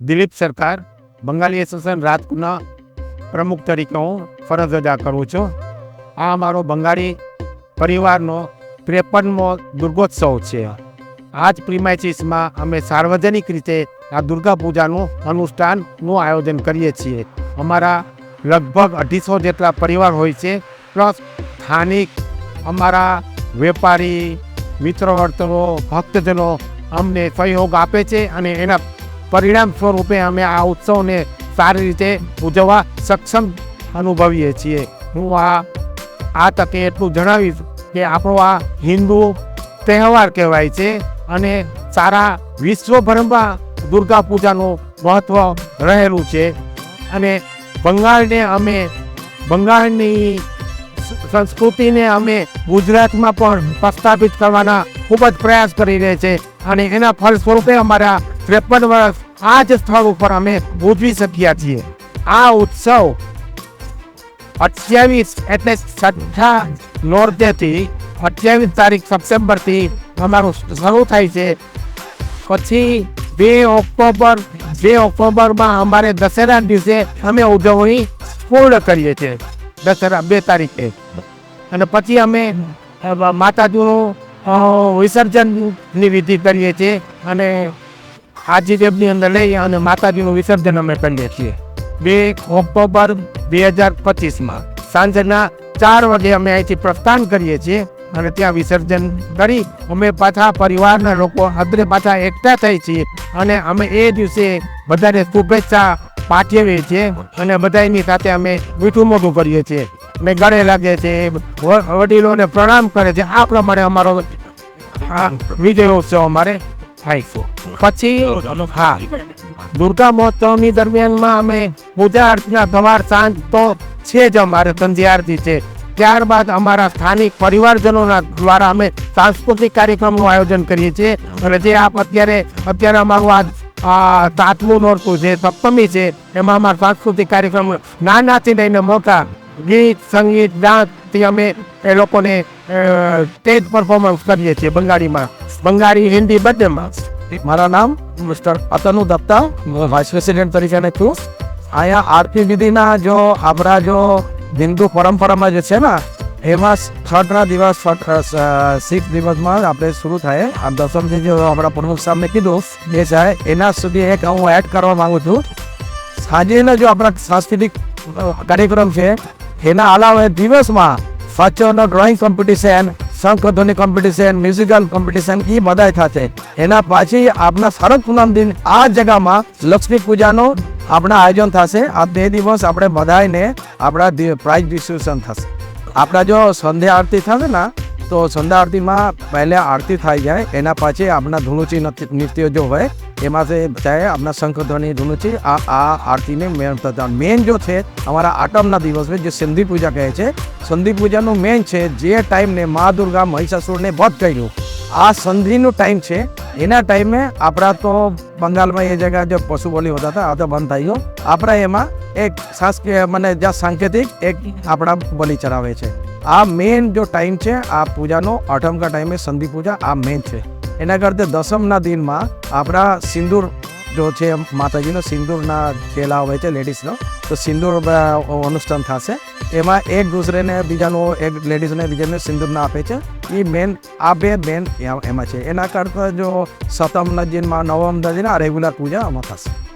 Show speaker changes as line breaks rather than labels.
દિલીપ સરકાર, બંગાળી એસોસિએશન રાજકોટના પ્રમુખ તરીકે હું ફરજ અદા કરું છું. આ અમારો બંગાળી પરિવારનો ત્રેપનમો દુર્ગોત્સવ છે. આ જ પ્રિમાઇસીસમાં અમે સાર્વજનિક રીતે આ દુર્ગા પૂજાનું અનુષ્ઠાનનું આયોજન કરીએ છીએ. અમારા લગભગ અઢીસો જેટલા પરિવાર હોય છે, પ્લસ સ્થાનિક અમારા વેપારી મિત્ર વર્તનો ભક્તજનો અમને સહયોગ આપે છે અને એના પરિણામ સ્વરૂપે અમે આ ઉત્સવને સારી રીતે ઉજવવા સક્ષમ અનુભવીએ છીએ. હું આ આ તકે એટલું જણાવીશ કે આપણો આ હિન્દુ તહેવાર કહેવાય છે અને સારા વિશ્વભરમાં દુર્ગા પૂજાનું મહત્ત્વ રહેલું છે. અને બંગાળને અમે, બંગાળની સંસ્કૃતિને અમે ગુજરાતમાં પણ પ્રસ્થાપિત કરવાના ખૂબ જ પ્રયાસ કરી રહ્યા છે અને એના ફળ સ્વરૂપે અમારા ત્રેપન વર્ષ આ જ સ્થળ ઉપર અમે ઉજવી શક્યા છીએ. આ ઉત્સવ અઠ્યાવીસ એટલે છઠ્ઠા નોરતેથી અઠ્યાવીસ તારીખ સપ્ટેમ્બરથી અમારું શરૂ થાય છે. પછી બે ઓક્ટોબર, બે ઓક્ટોબરમાં અમારે દશેરા દિવસે અમે ઉજવણી પૂર્ણ કરીએ છીએ, દશેરા બે તારીખે. અને પછી અમે માતાજીનું વિસર્જનની વિધિ કરીએ છીએ અને હાજી ટેબની અંદર લઈ અને માતાજીનું વિસર્જન અમે કરીએ છીએ. બે ઓક્ટોબર બે હજાર પચીસમાં સાંજના ચાર વાગે અમે અહીંથી પ્રસ્થાન કરીએ છીએ અને ત્યાં વિસર્જન કરી અમે પાછા પરિવારના લોકો હદરે પાછા એકઠા થઈ છીએ અને અમે એ દિવસે બધાને શુભેચ્છા પાઠવીએ છીએ અને બધાની સાથે અમે મીઠું મોઢું કરીએ છીએ. અને ગળે લાગે છે વડીલોને પ્રણામ કરે છે. આ પ્રમાણે અમારો આ વિજય ઉત્સવ અમારે થાય પછી હા દુર્ગા મહોત્સવની દરમિયાનમાં અમે પૂજા અર્ચના સવાર સાંજ તો છે જ અમારે સંધ્યા આરતી છે. ત્યારબાદ અમારા સ્થાનિક પરિવારજનોના દ્વારા અમે સાંસ્કૃતિક કાર્યક્રમનું આયોજન કરીએ છીએ. અને જે આપ અત્યારે અત્યારે અમારું આ સાતમું નોરતું છે સપ્તમી છે એમાં અમારા સાંસ્કૃતિક કાર્યક્રમ નાનાથી લઈને મોટા ગીત સંગીત ડાન્સથી અમે એ લોકોને સ્ટેજ પરફોર્મન્સ કરીએ છીએ બંગાળીમાં. બંગાળી, હિન્દી બંનેમાં.
મારા નામ Mister Atanu Datta. Vice president તરીકે છું. અહીંયા આરતી વિધિના જો, આપણા જો હિન્દુ પરંપરામાં જે છે ને એમાં છઠના દિવસ સિક્સ દિવસમાં આપણે શરૂ થાય. આ દસમથી જો આપણા પ્રમુખ સાહેબને કીધું. એ છે એના સુધી એક હું એડ કરવા માંગુ છું. સાંજેનો જો આપણા સાંસ્કૃતિક કાર્યક્રમ છે, એના અલાવા દિવસમાં સાચોનો ડ્રોઈંગ કોમ્પિટિશન શંખધ્વનિ કોમ્પિટિશન, મ્યુઝિકલ કોમ્પિટિશન એ બધા થશે. એના પછી આપણા શરદ પૂનમ દિન, આ જગામાં લક્ષ્મી પૂજાનું આપણા આયોજન થશે. આ બે દિવસ આપણે બધાને આપણા પ્રાઇઝ ડિસ્ટ્રીબ્યુશન થશે. આપણા જો સંધ્યા આરતી થશે ને તો સંધ્યા આરતીમાં પહેલાં આરતી થાય જાય, એના પાછી આપણા ધૂણુચી નૃત્ય જો હોય, એમાં से ચાહે આપણા શંખધ્વનિ, ધૂણુચી, આ આ આરતીને મેન થતા મેન જો છે, અમારા આટમના દિવસે જે સંધિ પૂજા કહે છે, સંધિ પૂજાનું મેન છે જે ટાઈમને મા દુર્ગા, મહિષાસુરને વધ કર્યું. આ સંધિનું ટાઈમ છે, એના ટાઈમે આપણા તો બંગાળમાં એ જગ્યા જે પશુ બોલી હોતા હતા, આ તો બંધ થઈ ગયો. આપણા એમાં એક સાંસ્કૃતિક મને જ્યાં સાંકેતિક, એક આપણા બલિ ચડાવે છે. આ મેન જો ટાઈમ છે, આ પૂજાનો આઠમ કા ટાઈમે સંધિ પૂજા આ મેન છે. એના કરતા દસમના દિનમાં આપણા સિંદૂર જો છે, માતાજીનો સિંદૂરના ચેલા હોય છે, લેડીઝનો, તો સિંદૂર અનુષ્ઠાન થશે. એમાં એક દૂસરેને બીજાનો, એક લેડીઝને બીજાને સિંદૂરના આપે છે. એ મેન, આ બે મેન એમાં છે. એના કરતાં જો સતમના દિનમાં નવમના દિન આ રેગ્યુલર પૂજા આમાં થશે.